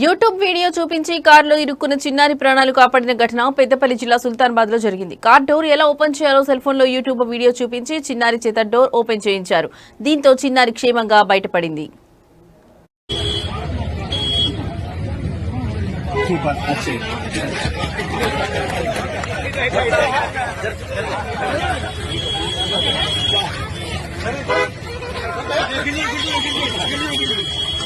YouTube video చూపించి కారులో ఇరుక్కున్న చిన్నారి ప్రాణాలు కాపాడిన ఘటన పెద్దపల్లి జిల్లా సుల్తాన్బాద్లో జరిగింది. కార్ డోర్ ఎలా ఓపెన్ చేయాలో సెల్ ఫోన్లో యూట్యూబ్ వీడియో చూపించి చిన్నారి చేత డోర్ ఓపెన్ చేయించారు. దీంతో చిన్నారి క్షేమంగా బయటపడింది.